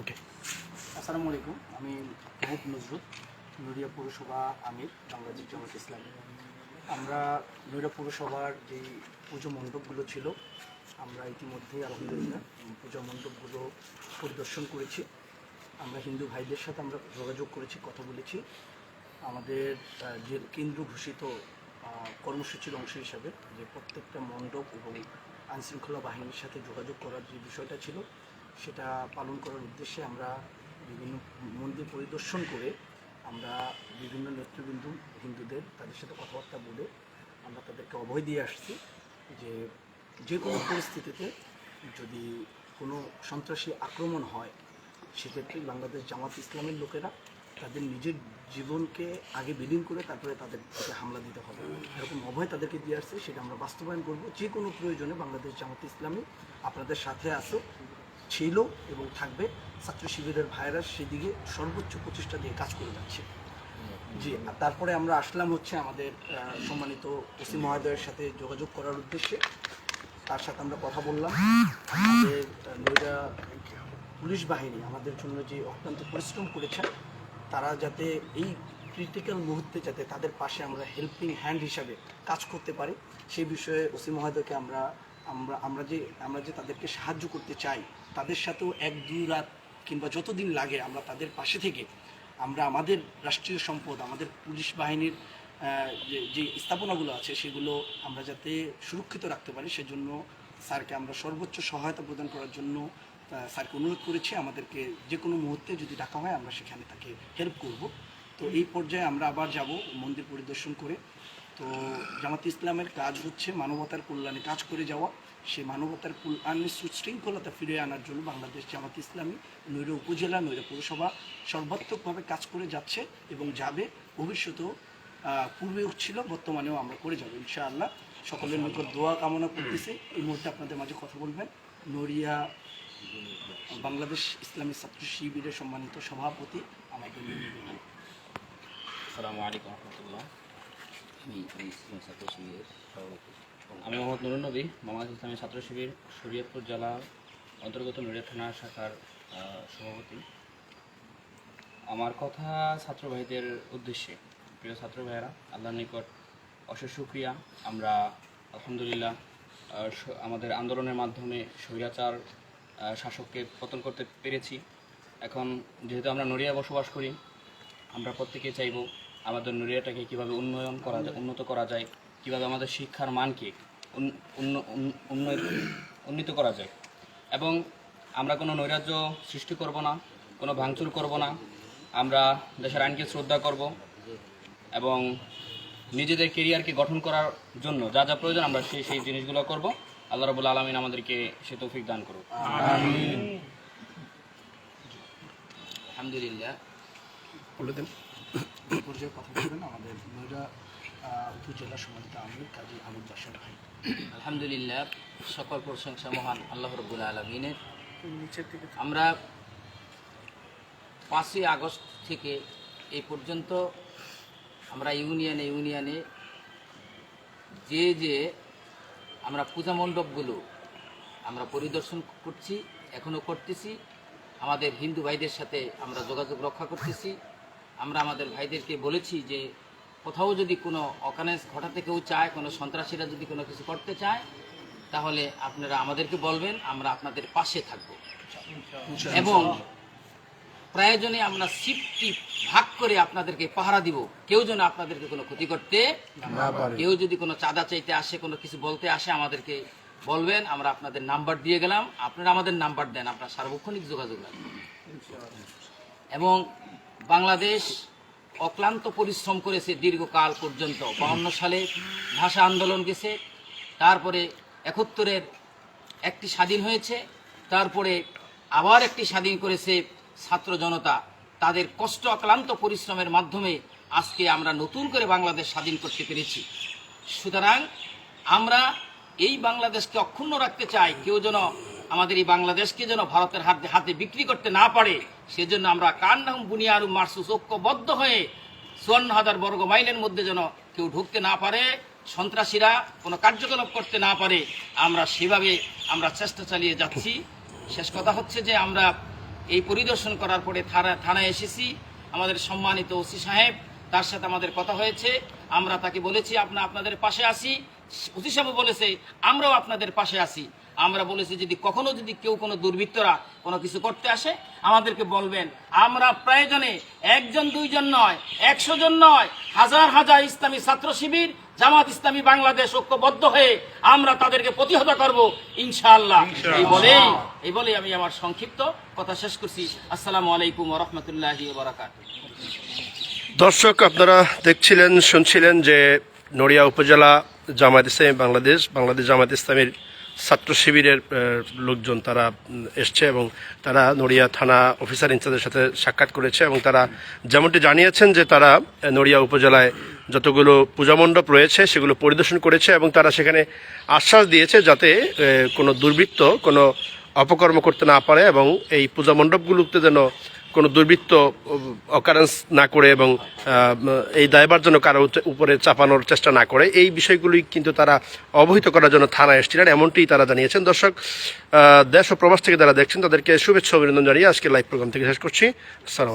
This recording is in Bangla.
ওকে আসসালামু আলাইকুম। আমি মাহবুব নজরুল নড়িয়া পৌরসভা আমির, বাংলাদেশ জামাত ইসলামী। আমরা নড়িয়া পৌরসভার যে পুজো মণ্ডপগুলো ছিল, আমরা ইতিমধ্যেই আলহামদুলিল্লাহ পুজো মণ্ডপগুলো পরিদর্শন করেছি। আমরা হিন্দু ভাইদের সাথে আমরা যোগাযোগ করেছি, কথা বলেছি। আমাদের যে কেন্দ্র ঘোষিত কর্মসূচির অংশ হিসাবে যে প্রত্যেকটা মণ্ডপ এবং আইনশৃঙ্খলা বাহিনীর সাথে যোগাযোগ করার যে বিষয়টা ছিল সেটা পালন করার উদ্দেশ্যে আমরা বিভিন্ন মন্দির পরিদর্শন করে আমরা বিভিন্ন নেতৃবৃন্দ হিন্দুদের তাদের সাথে কথাবার্তা বলে আমরা তাদেরকে অভয় দিয়ে আসছি যে যে কোনো পরিস্থিতিতে যদি কোনো সন্ত্রাসী আক্রমণ হয়, সেক্ষেত্রে বাংলাদেশ জামাত ইসলামের লোকেরা তাদের নিজের জীবনকে আগে বিলীন করে তারপরে তাদের হামলা দিতে হবে। এরকম অভয় তাদেরকে দিয়ে আসছে, সেটা আমরা বাস্তবায়ন করব। যে কোনো প্রয়োজনে বাংলাদেশ জামাত ইসলামী আপনাদের সাথে আসো ছিল এবং থাকবে। ছাত্র শিবিরের ভাইরাস সেদিকে সর্বোচ্চ প্রচেষ্টা দিয়ে কাজ করে যাচ্ছে। জি তারপরে আমরা আসলাম হচ্ছে আমাদের সম্মানিত ওসি মহোদয়ের সাথে যোগাযোগ করার উদ্দেশ্যে। তার সাথে আমরা কথা বললাম। আমাদের নৈরা পুলিশ বাহিনী আমাদের জন্য যে অত্যন্ত পরিশ্রম করেছে তারা যাতে এই ক্রিটিক্যাল মুহূর্তে যাতে তাদের পাশে আমরা হেল্পিং হ্যান্ড হিসাবে কাজ করতে পারি সেই বিষয়ে ওসি মহোদয়কে আমরা আমরা আমরা যে আমরা যে তাদেরকে সাহায্য করতে চাই, তাদের সাথেও এক, দুই রাত কিংবা যতদিন লাগে আমরা তাদের পাশে থেকে, আমরা আমাদের রাষ্ট্রীয় সম্পদ, আমাদের পুলিশ বাহিনীর যে যে স্থাপনাগুলো আছে সেগুলো আমরা যাতে সুরক্ষিত রাখতে পারি, সেজন্য স্যারকে আমরা সর্বোচ্চ সহায়তা প্রদান করার জন্য স্যারকে অনুরোধ করেছি আমাদেরকে যে কোনো মুহূর্তে যদি ডাকা হয় আমরা সেখানে তাকে হেল্প করব। তো এই পর্যায়ে আমরা আবার যাব মন্দির পরিদর্শন করে। তো জামাত ইসলামের কাজ হচ্ছে মানবতার কল্যাণে কাজ করে যাওয়া। সে মানবতার কল্যাণে সুশৃঙ্খলতা ফিরে আনার জন্য বাংলাদেশ জামাত ইসলামী নৈর উপজেলা, নৈর পৌরসভা সর্বাত্মকভাবে কাজ করে যাচ্ছে এবং যাবে। ভবিষ্যতেও পূর্বেও ছিল বর্তমানেও আমরা করে যাব ইনশাআল্লাহ। সকলের নিকট দোয়া কামনা করতেছি। এই মুহূর্তে আপনাদের মাঝে কথা বলবেন নড়িয়া বাংলাদেশ ইসলামী ছাত্র শিবিরের সম্মানিত সভাপতি আমাদের আসসালামু আলাইকুম রহমতুল্লাহ। আমি আমি মোহাম্মদ নুরুন নবী, বাংলাদেশ ইসলামী ছাত্র শিবির, শরীয়তপুর জেলা অন্তর্গত নুরিয়া থানা শাখার সভাপতি। আমার কথা ছাত্র ভাইদের উদ্দেশ্যে। প্রিয় ছাত্র ভাইয়েরা আল্লাহর নিকট অশেষ সুক্রিয়া। আমরা আলহামদুলিল্লাহ আমাদের আন্দোলনের মাধ্যমে স্বৈরাচার শাসককে পতন করতে পেরেছি। এখন যেহেতু আমরা নড়িয়া বসবাস করি, আমরা প্রত্যেকে চাইব আমাদের নড়িয়াটাকে কীভাবে উন্নয়ন করা যায় উন্নত করা যায় কীভাবে আমাদের শিক্ষার মানকে উন্নীত করা যায়। এবং আমরা কোনো নৈরাজ্য সৃষ্টি করব না কোনো ভাঙচুর করব না। আমরা দেশের আইনকে শ্রদ্ধা করব এবং নিজেদের কেরিয়ারকে গঠন করার জন্য যা যা প্রয়োজন আমরা সেই সেই জিনিসগুলো করব। আল্লাহ রবুল আলমিন আমাদেরকে সে তৌফিক দান করুক। আলহামদুলিল্লাহ। বলে দেন। এই পর্যায়ে কথা বলবেন আমাদের নৈরা আহ, উপজেলা সম্মানিত আমির কাজী আমির বাসার ভাই। আলহামদুলিল্লাহ সকল প্রশংসা মহান আল্লাহ রব্বুল আলমিনের। আমরা পাঁচই আগস্ট থেকে এই পর্যন্ত আমরা ইউনিয়নে ইউনিয়নে যে যে আমরা পূজা মণ্ডপগুলো আমরা পরিদর্শন করছি এখনও করতেছি। আমাদের হিন্দু ভাইদের সাথে আমরা যোগাযোগ রক্ষা করতেছি। আমরা আমাদের ভাইদেরকে বলেছি যে কোথাও যদি কোনো অকানেস ঘটাতে কেউ চায় কোনো সন্ত্রাসীরা যদি কোনো কিছু করতে চায় তাহলে আপনারা আমাদেরকে বলবেন আমরা আপনাদের পাশে থাকব। এবং প্রয়োজনে আমরা সিফটি ভাগ করে আপনাদেরকে পাহারা দিব। কেউ যেন আপনাদেরকে কোনো ক্ষতি করতে কেউ যদি কোনো চাঁদা চাইতে আসে কোনো কিছু বলতে আসে আমাদেরকে বলবেন আমরা আপনাদের নাম্বার দিয়ে গেলাম। আপনারা আমাদের নাম্বার দেন আপনার সার্বক্ষণিক যোগাযোগ রাখবেন এবং বাংলাদেশ অক্লান্ত পরিশ্রম করেছে দীর্ঘকাল পর্যন্ত। বাউন্ন সালে ভাষা আন্দোলন গেছে, তারপরে একত্তরের একটি স্বাধীন হয়েছে, তারপরে আবার একটি স্বাধীন করেছে ছাত্র জনতা। তাদের কষ্ট, অক্লান্ত পরিশ্রমের মাধ্যমে আজকে আমরা নতুন করে বাংলাদেশ স্বাধীন করতে পেরেছি। সুতরাং আমরা এই বাংলাদেশকে অক্ষুণ্ণ রাখতে চাই। কেউ যেন আমাদের এই বাংলাদেশকে যেন ভারতের হাতে হাতে বিক্রি করতে না পারে, সেজন্য আমরা কান্নাহুম বুনিয়ারু মার্সুস, ঐক্যবদ্ধ হয়ে চুয়ান্ন হাজার বর্গ মাইলের মধ্যে যেন কেউ ঢুকতে না পারে, সন্ত্রাসীরা কোনো কার্যকলাপ করতে না পারে, আমরা সেভাবে আমরা চেষ্টা চালিয়ে যাচ্ছি। শেষ কথা হচ্ছে যে আমরা এই পরিদর্শন করার পরে থানা থানায় এসেছি, আমাদের সম্মানিত ওসি সাহেব, তার সাথে আমাদের কথা হয়েছে, আমরা তাকে বলেছি, আপনা আপনাদের পাশে আসি ওসি সাহেব বলেছে, আমরাও আপনাদের পাশে আসি আমরা বলেছি যদি কখনো যদি কেউ কোনো দুর্বৃত্তরা কোনো কিছু করতে আসে আমাদেরকে বলবেন আমরা প্রয়োজনে একজন দুইজন নয় একশো জন নয় হাজার হাজার ইসলামী ছাত্র শিবির জামাত ইসলামী বাংলাদেশ ঐক্যবদ্ধ হয়ে আমরা তাদেরকে প্রতিহত করব। ইনশাআল্লাহ। এই বলেই এই বলেই আমি আমার সংক্ষিপ্ত কথা শেষ করছি। আসসালামু আলাইকুম রহমতুল্লাহি বারাকাত দর্শক আপনারা দেখছিলেন শুনছিলেন যে নড়িয়া উপজেলা জামায়াত ইসলামী বাংলাদেশ বাংলাদেশ জামায়াত ইসলামীর ছাত্র শিবিরের লোকজন তারা এসছে এবং তারা নড়িয়া থানা অফিসার ইনচার্জের সাথে সাক্ষাৎ করেছে এবং তারা যেমনটি জানিয়েছেন যে তারা নড়িয়া উপজেলায় যতগুলো পূজামণ্ডপ রয়েছে সেগুলো পরিদর্শন করেছে এবং তারা সেখানে আশ্বাস দিয়েছে যাতে কোনো দুর্বৃত্ত কোনো অপকর্ম করতে না পারে এবং এই পূজা মণ্ডপগুলোতে যেন কোনো দুর্বৃত্ত অকারেন্স না করে এবং এই দায়বার জন্য কারও উপরে চাপানোর চেষ্টা না করে, এই বিষয়গুলি কিন্তু তারা অবহিত করার জন্য থানায় এসেছিলেন, এমনটি তারা জানিয়েছেন। দর্শক দেশ ও প্রবাস থেকে যারা দেখছেন তাদেরকে শুভেচ্ছা অভিনন্দন জানিয়ে আজকে লাইভ প্রোগ্রাম থেকে শেষ করছি। আসসালাম